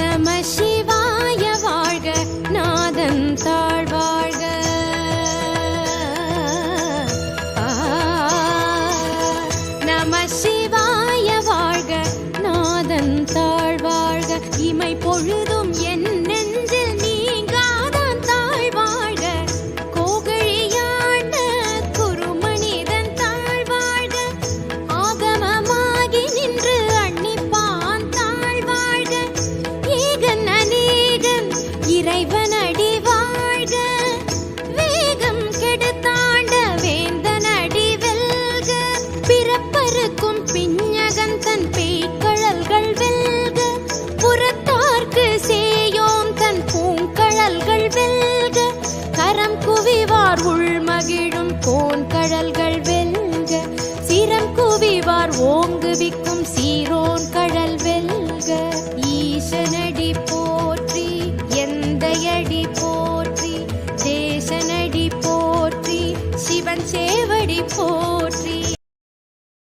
நம சிவாய வாழ்க நாதன் தாழ்வாழ்க நம சிவாய வாழ்க நாதன் தாழ்வாழ்க இமை பொழுதோ கடல்கள் வெல்க கரம் குவிவார் உள்மகிழும் கோன் கடல்கள் வெல்க. சிரம் குவிவார் ஓங்குவிக்கும் சீரோன் கடல் வெல்க. ஈசனடி போற்றி எந்தையடி போற்றி தேசனடி போற்றி சிவன் சேவடி போ